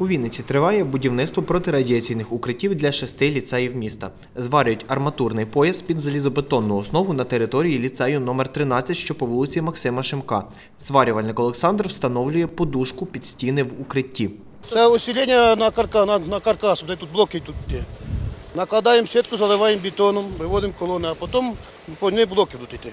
У Вінниці триває будівництво протирадіаційних укриттів для шести ліцеїв міста. Зварюють арматурний пояс під залізобетонну основу на території ліцею номер 13, що по вулиці Максима Шимка. Зварювальник Олександр встановлює подушку під стіни в укритті. Це усилення на каркас, на, на каркас, де тут блоки тут є. Накладаємо сітку, заливаємо бетоном, виводимо колони, а потім по ній блоки будуть йти.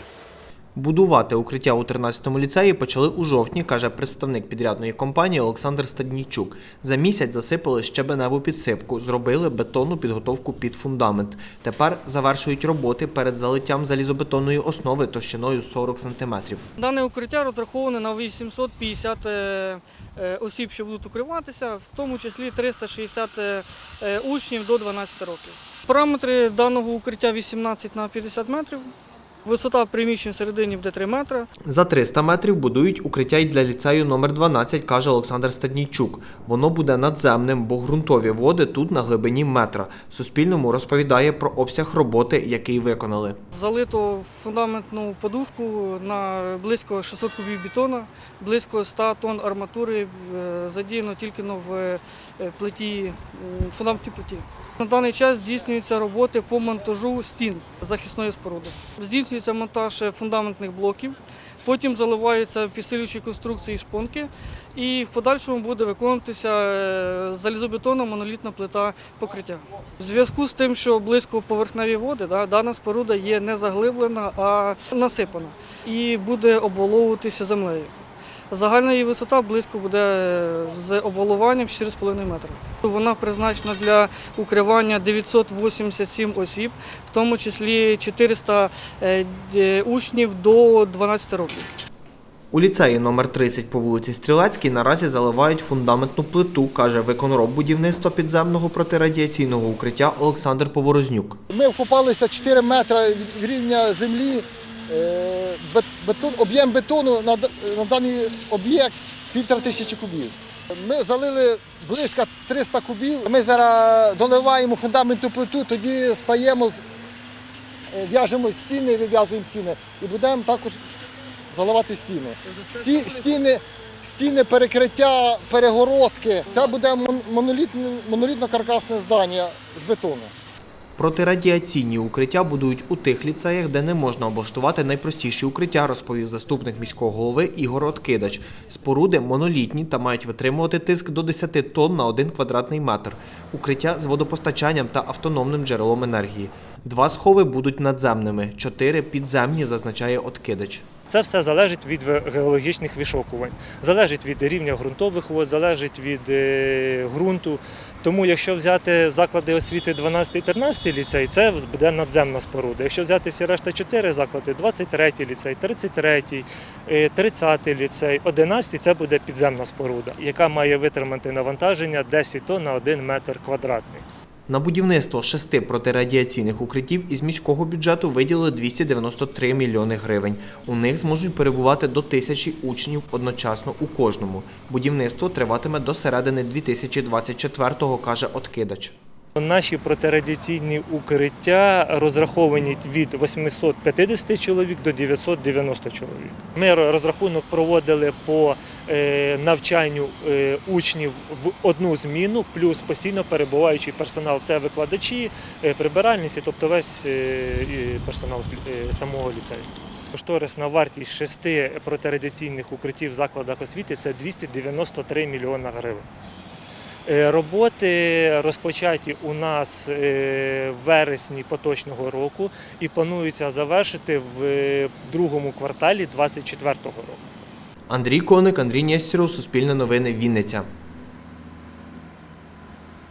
Будувати укриття у 13-му ліцеї почали у жовтні, каже представник підрядної компанії Олександр Стаднійчук. За місяць засипали щебеневу підсипку, зробили бетонну підготовку під фундамент. Тепер завершують роботи перед залиттям залізобетонної основи товщиною 40 сантиметрів. Дане укриття розраховане на 850 е, е, осіб, що будуть укриватися, в тому числі 360 е, е, учнів до 12 років. Параметри даного укриття 18 на 50 метрів. Висота приміщень всередині буде 3 метри. За 300 метрів будують укриття й для ліцею номер 12, каже Олександр Стаднійчук. Воно буде надземним, бо ґрунтові води тут на глибині метра. Суспільному розповідає про обсяг роботи, який виконали. Залито фундаментну подушку на близько 600 кубів бетону, близько 100 тонн арматури е, задіяно тільки в е, плиті, фундаментній плиті. На даний час здійснюються роботи по монтажу стін захисної споруди. Здійснюється монтаж фундаментних блоків, потім заливаються підсилюючі конструкції шпонки, і в подальшому буде виконуватися е, залізобетонна монолітна плита покриття. В зв'язку з тим, що близько поверхневі води, дана споруда є не заглиблена, а насипана і буде обваловуватися землею. Загальна її висота близько буде е, з обвалуванням 4,5 метра. Вона призначена для укривання 987 осіб, в тому числі 400 е, учнів до 12 років. У ліцеї номер 30 по вулиці Стрілецькій наразі заливають фундаментну плиту, каже виконроб будівництва підземного протирадіаційного укриття Олександр Поворознюк. Ми вкопалися 4 метри від рівня землі. Бет- Бетон, об'єм бетону на, на даний об'єкт півтора тисячі кубів. Ми залили близько 300 кубів. Ми зараз доливаємо фундаментну плиту, тоді стаємо, е, в'яжемо стіни, вив'язуємо стіни і будемо також заливати стіни. Сті- Стіни, стіни перекриття, перегородки. Це буде монолітно-каркасне здання з бетону. Протирадіаційні укриття будують у тих ліцеях, де не можна облаштувати найпростіші укриття, розповів заступник міського голови Ігор Откидач. Споруди монолітні та мають витримувати тиск до 10 тонн на 1 квадратний метр. Укриття з водопостачанням та автономним джерелом енергії. Два схови будуть надземними, чотири підземні, зазначає Откидач. Це все залежить від геологічних вишокувань, залежить від рівня ґрунтових вод, залежить від е, ґрунту. Тому, якщо взяти заклади освіти 12-13 ліцей, це буде надземна споруда. Якщо взяти всі решта 4 заклади, 23 ліцей, 33, е, 30 ліцей, 11 це буде підземна споруда, яка має витримати навантаження 10 тонн на 1 метр квадратний. На будівництво шести протирадіаційних укриттів із міського бюджету виділили 293 мільйони гривень. У них зможуть перебувати до тисячі учнів одночасно у кожному. Будівництво триватиме до середини 2024-го, каже Откидач. Наші протирадіаційні укриття розраховані від 850 чоловік до 990 чоловік. Ми розрахунок проводили по е, навчанню е, учнів в одну зміну, плюс постійно перебуваючий персонал це викладачі, е, прибиральниці, тобто весь персонал самого ліцею. Кошторисна вартість шести протирадіаційних укриттів в закладах освіти це 293 мільйона гривень. Е, Роботи розпочаті у нас е, в вересні поточного року і планується завершити в е, другому кварталі 2024 року. Андрій Коник, Андрій Нєстєров, Суспільне новини, Вінниця.